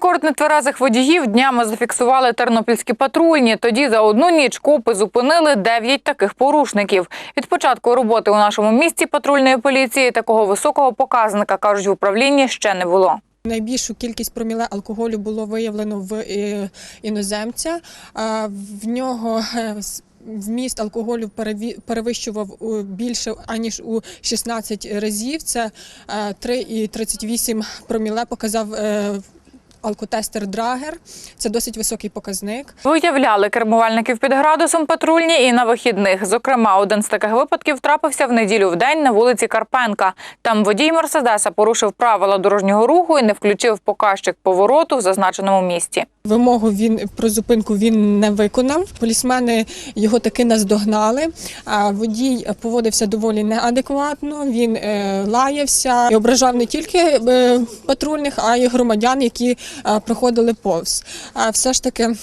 Рекорд нетверезих водіїв днями зафіксували тернопільські патрульні. Тоді за одну ніч копи зупинили 9 таких порушників. Від початку роботи у нашому місті патрульної поліції такого високого показника кажуть в управлінні ще не було. Найбільшу кількість проміле алкоголю було виявлено в е, іноземця. В нього е, вміст алкоголю перевищував більше аніж у 16 разів. Це е, 3,38 проміле показав е, алкотестер Драгер. Це досить високий показник. Виявляли кермувальників під градусом патрульні і на вихідних. Зокрема, один з таких випадків трапився в неділю в день на вулиці Карпенка. Там водій Мерседеса порушив правила дорожнього руху і не включив показчик повороту в зазначеному місці. Вимогу він про зупинку він не виконав. Полісмени його таки наздогнали. А водій поводився доволі неадекватно. Він е, лаявся і ображав не тільки е, патрульних, а й громадян, які проходили повз. А все ж таки.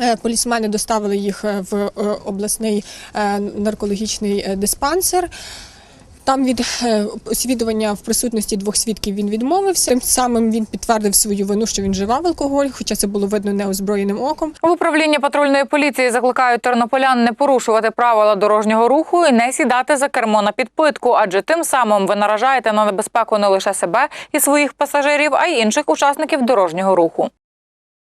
е, Полісмени доставили їх е, в е, обласний е, наркологічний е, диспансер. Там від е, освідування в присутності двох свідків він відмовився. Тим самим він підтвердив свою вину, що він вживав алкоголь, хоча це було видно неозброєним оком. В управлінні патрульної поліції закликають тернополян не порушувати правила дорожнього руху і не сідати за кермо на підпитку, адже тим самим ви наражаєте на небезпеку не лише себе і своїх пасажирів, а й інших учасників дорожнього руху.